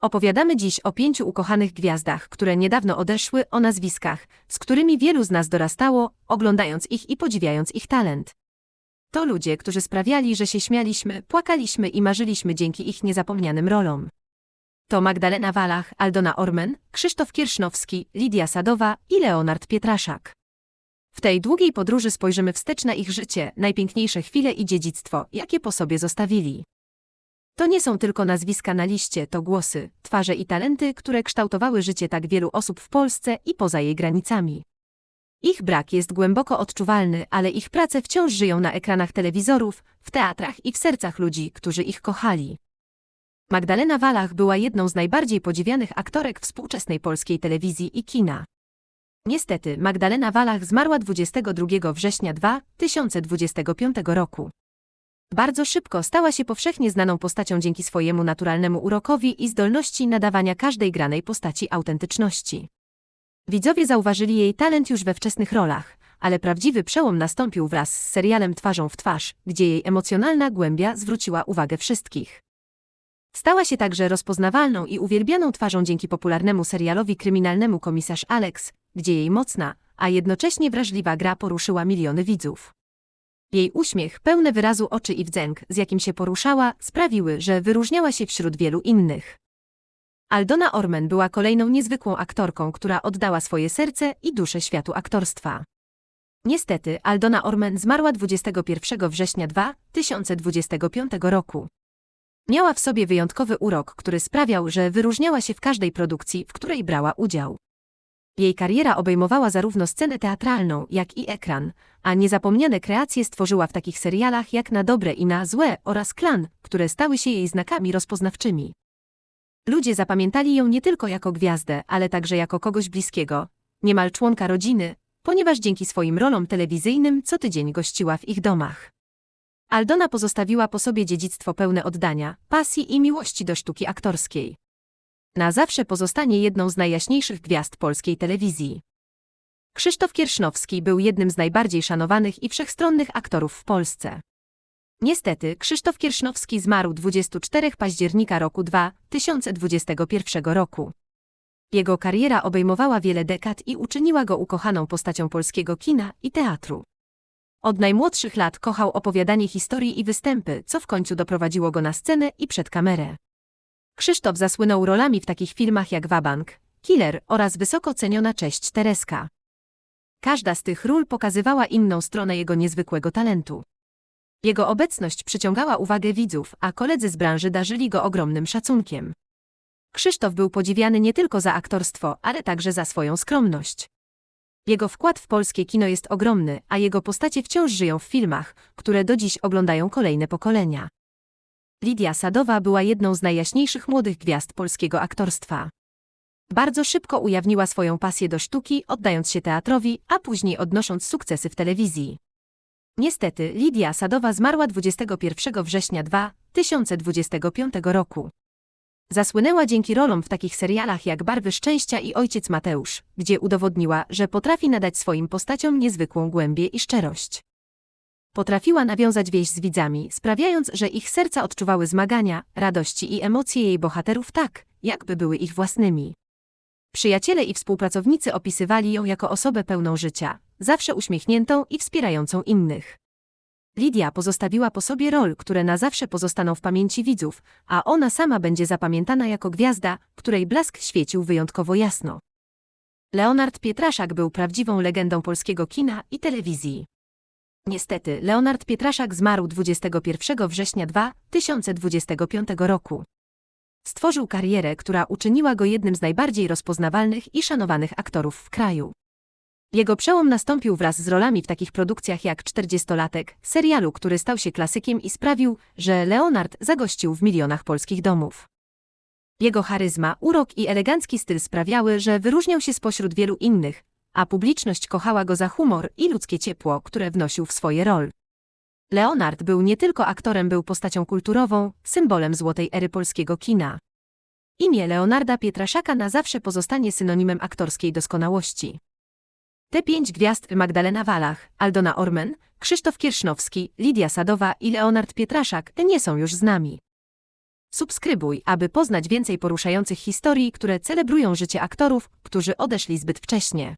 Opowiadamy dziś o pięciu ukochanych gwiazdach, które niedawno odeszły, o nazwiskach, z którymi wielu z nas dorastało, oglądając ich i podziwiając ich talent. To ludzie, którzy sprawiali, że się śmialiśmy, płakaliśmy i marzyliśmy dzięki ich niezapomnianym rolom. To Magdalena Walach, Aldona Ormen, Krzysztof Kiersznowski, Lidia Sadowa i Leonard Pietraszak. W tej długiej podróży spojrzymy wstecz na ich życie, najpiękniejsze chwile i dziedzictwo, jakie po sobie zostawili. To nie są tylko nazwiska na liście, to głosy, twarze i talenty, które kształtowały życie tak wielu osób w Polsce i poza jej granicami. Ich brak jest głęboko odczuwalny, ale ich prace wciąż żyją na ekranach telewizorów, w teatrach i w sercach ludzi, którzy ich kochali. Magdalena Walach była jedną z najbardziej podziwianych aktorek współczesnej polskiej telewizji i kina. Niestety, Magdalena Walach zmarła 22 września 2025 roku. Bardzo szybko stała się powszechnie znaną postacią dzięki swojemu naturalnemu urokowi i zdolności nadawania każdej granej postaci autentyczności. Widzowie zauważyli jej talent już we wczesnych rolach, ale prawdziwy przełom nastąpił wraz z serialem Twarzą w twarz, gdzie jej emocjonalna głębia zwróciła uwagę wszystkich. Stała się także rozpoznawalną i uwielbianą twarzą dzięki popularnemu serialowi kryminalnemu Komisarz Alex, gdzie jej mocna, a jednocześnie wrażliwa gra poruszyła miliony widzów. Jej uśmiech, pełne wyrazu oczy i wdzęk, z jakim się poruszała, sprawiły, że wyróżniała się wśród wielu innych. Aldona Ormen była kolejną niezwykłą aktorką, która oddała swoje serce i duszę światu aktorstwa. Niestety, Aldona Ormen zmarła 21 września 2025 roku. Miała w sobie wyjątkowy urok, który sprawiał, że wyróżniała się w każdej produkcji, w której brała udział. Jej kariera obejmowała zarówno scenę teatralną, jak i ekran, a niezapomniane kreacje stworzyła w takich serialach jak Na dobre i na złe oraz Klan, które stały się jej znakami rozpoznawczymi. Ludzie zapamiętali ją nie tylko jako gwiazdę, ale także jako kogoś bliskiego, niemal członka rodziny, ponieważ dzięki swoim rolom telewizyjnym co tydzień gościła w ich domach. Aldona pozostawiła po sobie dziedzictwo pełne oddania, pasji i miłości do sztuki aktorskiej. Na zawsze pozostanie jedną z najjaśniejszych gwiazd polskiej telewizji. Krzysztof Kiersznowski był jednym z najbardziej szanowanych i wszechstronnych aktorów w Polsce. Niestety, Krzysztof Kiersznowski zmarł 24 października roku 2021 roku. Jego kariera obejmowała wiele dekad i uczyniła go ukochaną postacią polskiego kina i teatru. Od najmłodszych lat kochał opowiadanie historii i występy, co w końcu doprowadziło go na scenę i przed kamerę. Krzysztof zasłynął rolami w takich filmach jak Wabank, Killer oraz wysoko ceniona Cześć Tereska. Każda z tych ról pokazywała inną stronę jego niezwykłego talentu. Jego obecność przyciągała uwagę widzów, a koledzy z branży darzyli go ogromnym szacunkiem. Krzysztof był podziwiany nie tylko za aktorstwo, ale także za swoją skromność. Jego wkład w polskie kino jest ogromny, a jego postacie wciąż żyją w filmach, które do dziś oglądają kolejne pokolenia. Lidia Sadowa była jedną z najjaśniejszych młodych gwiazd polskiego aktorstwa. Bardzo szybko ujawniła swoją pasję do sztuki, oddając się teatrowi, a później odnosząc sukcesy w telewizji. Niestety, Lidia Sadowa zmarła 21 września 2025 roku. Zasłynęła dzięki rolom w takich serialach jak Barwy Szczęścia i Ojciec Mateusz, gdzie udowodniła, że potrafi nadać swoim postaciom niezwykłą głębię i szczerość. Potrafiła nawiązać więź z widzami, sprawiając, że ich serca odczuwały zmagania, radości i emocje jej bohaterów tak, jakby były ich własnymi. Przyjaciele i współpracownicy opisywali ją jako osobę pełną życia, zawsze uśmiechniętą i wspierającą innych. Lidia pozostawiła po sobie rol, które na zawsze pozostaną w pamięci widzów, a ona sama będzie zapamiętana jako gwiazda, której blask świecił wyjątkowo jasno. Leonard Pietraszak był prawdziwą legendą polskiego kina i telewizji. Niestety, Leonard Pietraszak zmarł 21 września 2025 roku. Stworzył karierę, która uczyniła go jednym z najbardziej rozpoznawalnych i szanowanych aktorów w kraju. Jego przełom nastąpił wraz z rolami w takich produkcjach jak Czterdziestolatek, serialu, który stał się klasykiem i sprawił, że Leonard zagościł w milionach polskich domów. Jego charyzma, urok i elegancki styl sprawiały, że wyróżniał się spośród wielu innych, a publiczność kochała go za humor i ludzkie ciepło, które wnosił w swoje rol. Leonard był nie tylko aktorem, był postacią kulturową, symbolem złotej ery polskiego kina. Imię Leonarda Pietraszaka na zawsze pozostanie synonimem aktorskiej doskonałości. Te pięć gwiazd Magdalena Walach, Aldona Ormen, Krzysztof Kiersznowski, Lidia Sadowa i Leonard Pietraszak nie są już z nami. Subskrybuj, aby poznać więcej poruszających historii, które celebrują życie aktorów, którzy odeszli zbyt wcześnie.